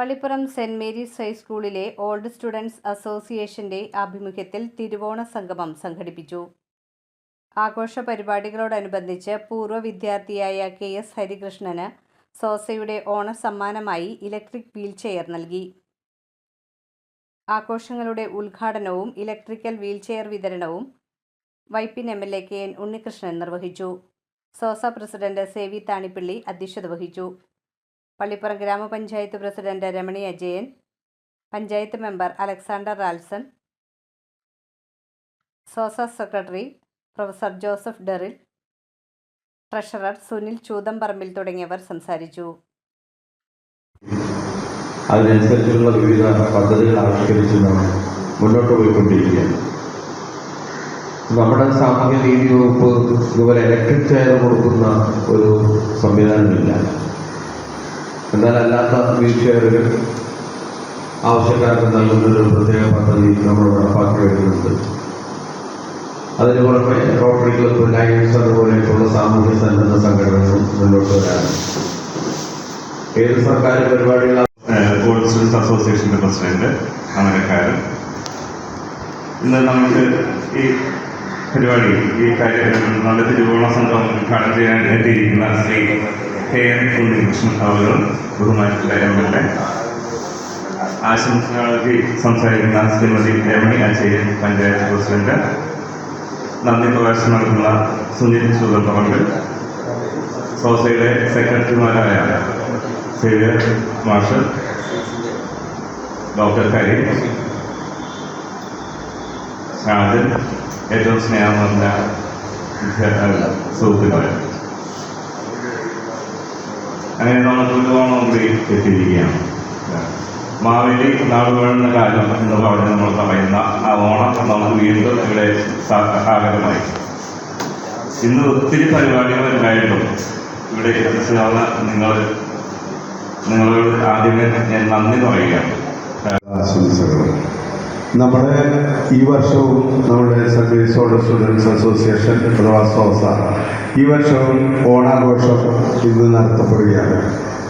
Pallippuram saint Mary's ഹൈസ്കൂളിലെ old students അസോസിയേഷന്റെ ആഭിമുഖ്യത്തിൽ തിരുവോണ സംഗമം സംഘടിപ്പിച്ചു. ആഘോഷ പരിപാടികളോടനുബന്ധിച്ച് പൂർവ വിദ്യാർത്ഥിയായ കെ എസ് ഹരികൃഷ്ണന് സോസയുടെ ഓണ സമ്മാനമായി ഇലക്ട്രിക് വീൽചെയർ നൽകി. ആഘോഷങ്ങളുടെ ഉദ്ഘാടനവും ഇലക്ട്രിക്കൽ വീൽചെയർ വിതരണവും Vypin M L A K N Unnikrishnan നിർവഹിച്ചു. സോസ പ്രസിഡന്റ് സേവി താണിപ്പിള്ളി അധ്യക്ഷത വഹിച്ചു. പള്ളിപ്പുറം ഗ്രാമപഞ്ചായത്ത് president Ramani Ajayan panchayat member Alexander Ralson SOSA secretary professor Joseph Deryl treasurer Sunil Choothamparambil തുടങ്ങിയവർ സംസാരിച്ചു. അതിനനുസരിച്ചുള്ള വിവിധ പദ്ധതികൾ ആവിഷ്കരിച്ച് നാം മുന്നോട്ട് പോയിക്കൊണ്ടിരിക്കുകയാണ്. നമ്മുടെ സാമൂഹ്യ നീതി വകുപ്പ് ഇതുപോലെ ഇലക്ട്രിക് ചെയർ കൊടുക്കുന്ന ഒരു സംവിധാനമില്ല. എന്നാൽ അല്ലാത്ത വീൽ ചെയറുകൾ ആവശ്യക്കാർക്ക് നൽകുന്നൊരു പ്രത്യേക പദ്ധതി നമ്മൾ നടപ്പാക്കി വരുന്നുണ്ട്. അതിന് പുറമെ റോട്ടറി ക്ലബ് ലയൻസ് അതുപോലെയൊക്കെയുള്ള സാമൂഹ്യ സന്നദ്ധ സംഘടനകളും മുന്നോട്ട് വരാറുണ്ട്. ഏത് സർക്കാർ പരിപാടികളാണ് അസോസിയേഷന്റെ പ്രസിഡന്റ് അമരക്കാരൻ ഇന്ന് നമുക്ക് ഈ പരിപാടി ഈ കാര്യം നല്ല തിരുവോണ സംഘം ഉദ്ഘാടനം ചെയ്യാൻ എത്തിയിരിക്കുന്ന ശ്രീ കെ എൻ ഉണ്ണികൃഷ്ണൻ ആശംസകൾക്ക് സംസാരിക്കുന്ന ശ്രീമതി രമണി അജയൻ പഞ്ചായത്ത് പ്രസിഡന്റ്. നന്ദി പ്രകാശനം നടത്തുന്ന സുനിൽ ചൂതപ്പറമ്പ് സോസയുടെ സെക്രട്ടറിമാരായ സേവ്യർ മാഷ് ഡോക്ടർ കരീം ഷാജൻ ഏറ്റവും സ്നേഹം നിറഞ്ഞ സുഹൃത്തുക്കളെ. അങ്ങനെ നമ്മൾ തുല്യമാണ് കൂടി എത്തിയിരിക്കുകയാണ്. മാവേലി വേണ്ട കാലം എന്ന് പറഞ്ഞ് നമ്മൾ പറയുന്ന ആ ഓണം നമുക്ക് വീണ്ടും ഇവിടെ ആഗതമായി. ഇന്ന് ഒത്തിരി പരിപാടികൾ ഉണ്ടായിട്ടും ഇവിടെ എത്തിച്ചതാണ് നിങ്ങൾ നിങ്ങളോട് ആദ്യമേ ഞാൻ നന്ദി പറയുകയാണ്. നമ്മുടെ ഈ വർഷവും നമ്മുടെ സർവീസ് ഓർഡർ സ്റ്റുഡൻസ് അസോസിയേഷൻ അഥവാ സോസ ഈ വർഷവും ഓണാഘോഷം ഇന്ന് നടത്തപ്പെടുകയാണ്.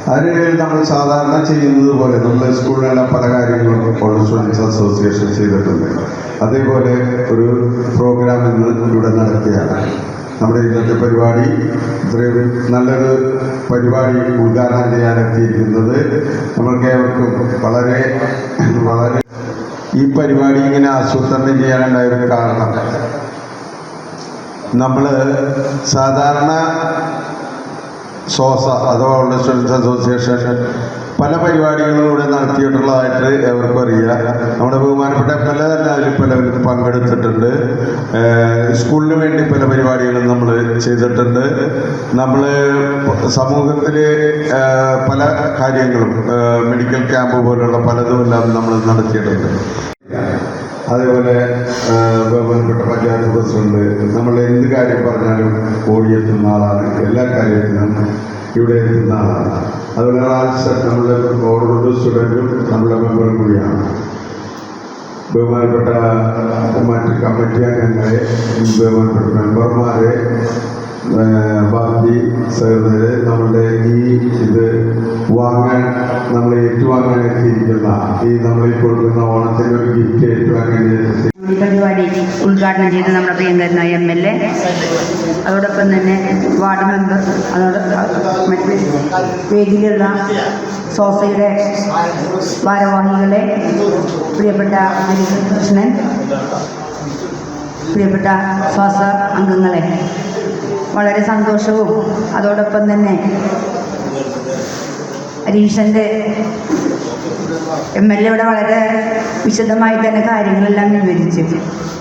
അതിന് നമ്മൾ സാധാരണ ചെയ്യുന്നത് പോലെ നമ്മുടെ സ്കൂളിലുള്ള പല കാര്യങ്ങളും ഓർഡർ സ്റ്റുഡൻസ് അസോസിയേഷൻ ചെയ്തിട്ടുണ്ട്. അതേപോലെ ഒരു പ്രോഗ്രാം ഇന്ന് ഇവിടെ നടക്കുകയാണ്. നമ്മുടെ ഇന്നത്തെ പരിപാടി ഇത്രയും നല്ലൊരു പരിപാടി ഉദ്ഘാടനം ചെയ്യാൻ എത്തിയിരിക്കുന്നത് നമ്മൾക്ക് ഏവർക്കും വളരെ വളരെ ഈ പരിപാടി ഇങ്ങനെ ആസൂത്രണം ചെയ്യാനുണ്ടായ ഒരു കാരണം. നമ്മൾ സാധാരണ സോസ അഥവാ ഉള്ള സ്റ്റുഡൻസ് അസോസിയേഷൻ പല പരിപാടികളും ഇവിടെ നടത്തിയിട്ടുള്ളതായിട്ട് എവർക്കും അറിയാം. നമ്മുടെ ബഹുമാനപ്പെട്ട പല തന്നെ അതിൽ പലവരും പങ്കെടുത്തിട്ടുണ്ട്. സ്കൂളിന് വേണ്ടി പല പരിപാടികളും നമ്മൾ ചെയ്തിട്ടുണ്ട്. നമ്മൾ സമൂഹത്തിൽ പല കാര്യങ്ങളും മെഡിക്കൽ ക്യാമ്പ് പോലുള്ള പലതുമെല്ലാം നമ്മൾ നടത്തിയിട്ടുണ്ട്. അതേപോലെ ബഹുമാനപ്പെട്ട പഞ്ചായത്ത് പ്രസിഡന്റ് നമ്മൾ എന്ത് കാര്യം പറഞ്ഞാലും ഓടിയെത്തുന്ന ആളാണ്. എല്ലാ കാര്യത്തിനും ഇവിടെ എത്തുന്ന ആളാണ് റാൽസൺ നമ്മുടെ ഓരോരോ സ്റ്റുഡന്റും നമ്മുടെ മെമ്പറും കൂടിയാണ്. ബഹുമാനപ്പെട്ട മറ്റ് കമ്മിറ്റി അംഗങ്ങളെ ബഹുമാനപ്പെട്ട മെമ്പർമാരെ ബാക്കി സഹോദരെ നമ്മളുടെ ഈ ഇത് വാങ്ങാൻ നമ്മൾ ഏറ്റുവാങ്ങാൻ എത്തിയിരിക്കുന്ന ഈ നമ്മളിൽ കൊടുക്കുന്ന ഓണത്തിന്റെ ഒരു ഗിഫ്റ്റ് ഈ പരിപാടി ഉദ്ഘാടനം ചെയ്ത് നമ്മുടെ പ്രിയങ്കരനായ എം എൽ എ അതോടൊപ്പം തന്നെ വാർഡ് മെമ്പർ അതോടൊപ്പം മറ്റ് വേദിയിലുള്ള സോസയുടെ ഭാരവാഹികളെ പ്രിയപ്പെട്ട ഹരികൃഷ്ണൻ പ്രിയപ്പെട്ട ശ്വാസ അംഗങ്ങളെ വളരെ സന്തോഷവും അതോടൊപ്പം തന്നെ ഹരീഷന്റെ എം എൽ എ ഇവിടെ വളരെ വിശദമായി തന്നെ കാര്യങ്ങളെല്ലാം വിവരിച്ചു.